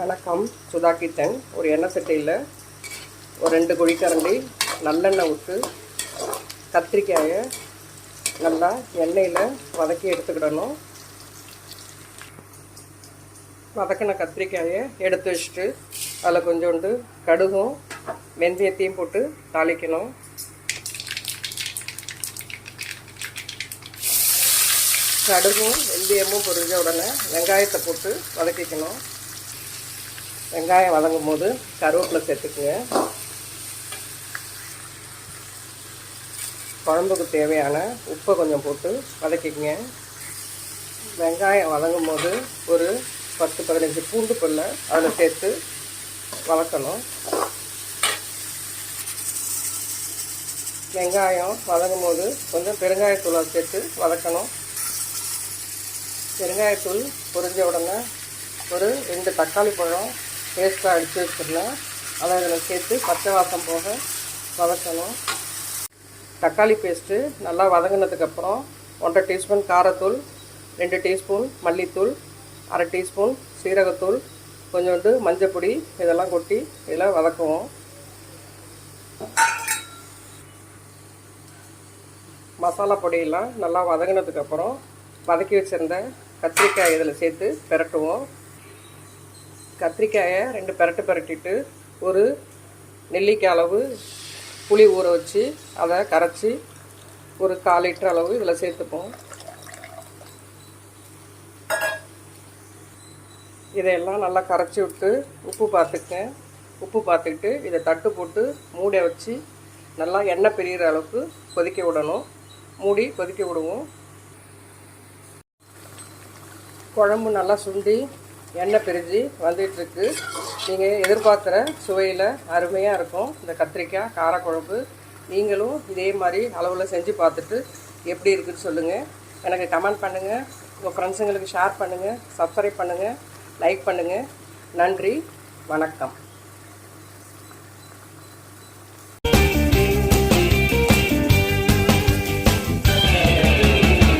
வணக்கம். சுதா கிச்சன் ஒரு எண்ணெய் சட்டியில் ஒரு ரெண்டு குழிக்கரண்டி நல்லெண்ணெய் விட்டு கத்திரிக்காயை நல்லா எண்ணெயில் வதக்கி எடுத்துக்கிடணும். வதக்கின கத்திரிக்காயை எடுத்து வச்சுட்டு அதில் கொஞ்சோண்டு கடுகும் வெந்தயத்தையும் போட்டு தாளிக்கணும். கடுகும் வெந்தயமும் பொரிஞ்ச உடனே வெங்காயத்தை போட்டு வதக்கிக்கணும். வெங்காயம் வதங்கும் போது கருவேப்பிலை சேர்த்துக்குங்க. குழம்புக்கு தேவையான உப்பை கொஞ்சம் போட்டு வதக்கிக்கங்க. வெங்காயம் வதங்கும் போது ஒரு பத்து பதினஞ்சு பூண்டு பல்ல அதில் சேர்த்து வளர்க்கணும் வெங்காயம் வதங்கும் போது கொஞ்சம் பெருங்காயத்தூளை சேர்த்து வதக்கணும். பெருங்காயத்தூள் பொரிஞ்ச உடனே ஒரு ரெண்டு தக்காளி பழம் பேஸ்ட்டாக அடித்து வச்சிடலாம். அதை இதில் சேர்த்து பச்சை வாசம் போக வதக்கணும். தக்காளி பேஸ்ட்டு நல்லா வதங்கினதுக்கப்புறம் ஒன்றரை டீஸ்பூன் காரத்தூள் ரெண்டு டீஸ்பூன் மல்லித்தூள் அரை டீஸ்பூன் சீரகத்தூள் கொஞ்சோண்டு மஞ்சப்பொடி இதெல்லாம் கொட்டி இதில் வதக்குவோம். மசாலா பொடியெல்லாம் நல்லா வதங்கினதுக்கப்புறம் வதக்கி வச்சுருந்த கத்திரிக்காய் இதில் சேர்த்து பிரட்டுவோம். கத்திரிக்காயை ரெண்டு பெரட்டு பிரட்டிட்டு ஒரு நெல்லிக்காய் அளவு புளி ஊற வச்சு அதை கரைச்சி ஒரு கால் லிட்டர் அளவு இதில் சேர்த்துப்போம். இதையெல்லாம் நல்லா கரைச்சி விட்டு உப்பு பார்த்துக்கேன் உப்பு பார்த்துக்கிட்டு இதை தட்டு போட்டு மூட வச்சு நல்லா எண்ணெய் பிரிகிற அளவுக்கு கொதிக்க விடணும். மூடி கொதிக்க விடுவோம். குழம்பு நல்லா சுண்டி எண்ணெய் பிரிஞ்சு வந்துட்டுருக்கு நீங்கள் எதிர்பார்க்குற சுவையில் அருமையாக இருக்கும். இந்த கத்திரிக்காய் காரக்குழம்பு. நீங்களும் இதே மாதிரி அளவில் செஞ்சு பார்த்துட்டு எப்படி இருக்குதுன்னு சொல்லுங்கள் எனக்கு கமெண்ட் பண்ணுங்கள் உங்கள் ஃப்ரெண்ட்ஸுங்களுக்கு ஷேர் பண்ணுங்கள் சப்ஸ்கிரைப் பண்ணுங்கள் லைக் பண்ணுங்கள் நன்றி. வணக்கம்.